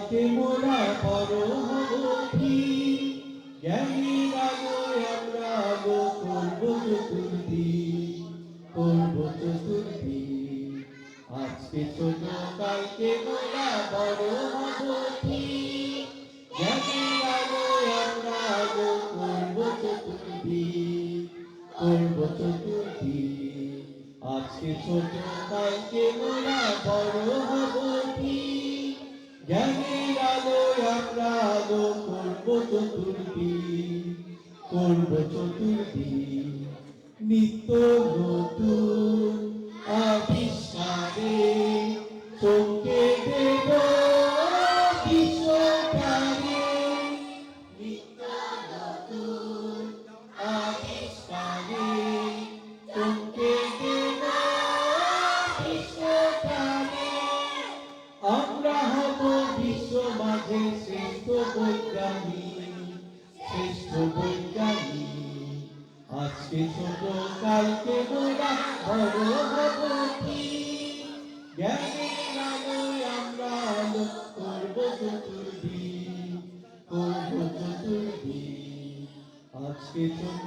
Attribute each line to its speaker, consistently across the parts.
Speaker 1: কালকে মোরা বড় হব ঠিক জ্ঞানীর আমরা আলো করব চতুর্দিক করব চতুর্দিক আজকে ছোট কালকে মোরা বড় হব জ্ঞানীর আলোয় আমরা আলো করব চতুর্দিক করব চতুর্দিক আজকে ছোট কালকে মোরা বড় হব চতুর্দিক করব চতুর্দিক। নিত্য নতুন আবিষ্কারে চমকে দেব শ্রেষ্ঠ বৈজ্ঞানিক। আজকে ছোট কালকে বড় আমরা আজকে ছোট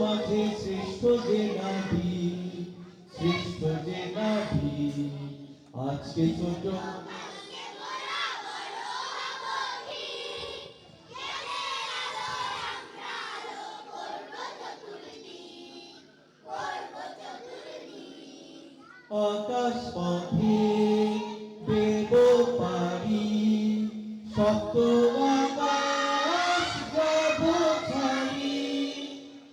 Speaker 1: মাঝে শ্রেষ্ঠ যে নাবি শ্রেষ্ঠ যে নাবি আজকে ছোট আকাশ পথে দেব পারি সপ্ত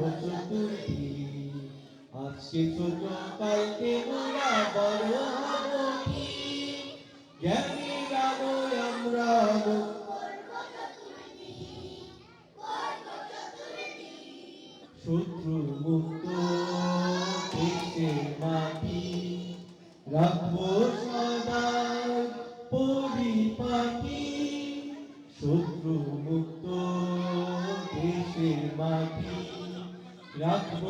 Speaker 1: চতুর্দিক আজকে ছোট কালকে। আমরা শত্রু মুক্ত দেশে মাটি রাখব সদা পরিপাটি শত্রু রাখব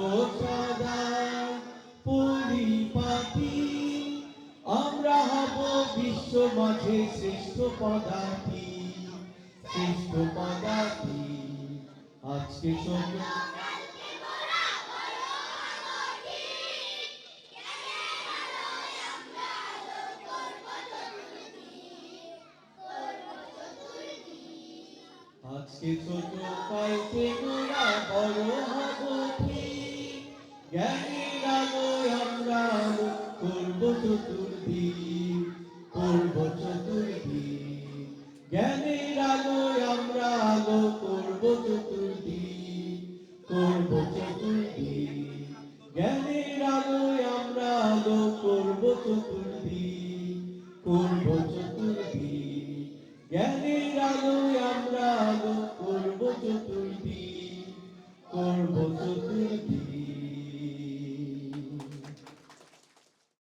Speaker 1: আমরা হব বিশ্ব মাঝে শ্রেষ্ঠ পদার্থী শ্রেষ্ঠ পদার্থী আজকে ছোট আজকে ছোট কালকে বড় জ্ঞানী নামই আমরা করব চতুর্দিক করব চতুর্দিক জ্ঞানী নামই আমরা আলো করব চতুর্দিক করব চতুর্দিক জ্ঞানী নামই আমরা আলো করব চতুর্দিক করব চতুর্দিক জ্ঞানী নামই আমরা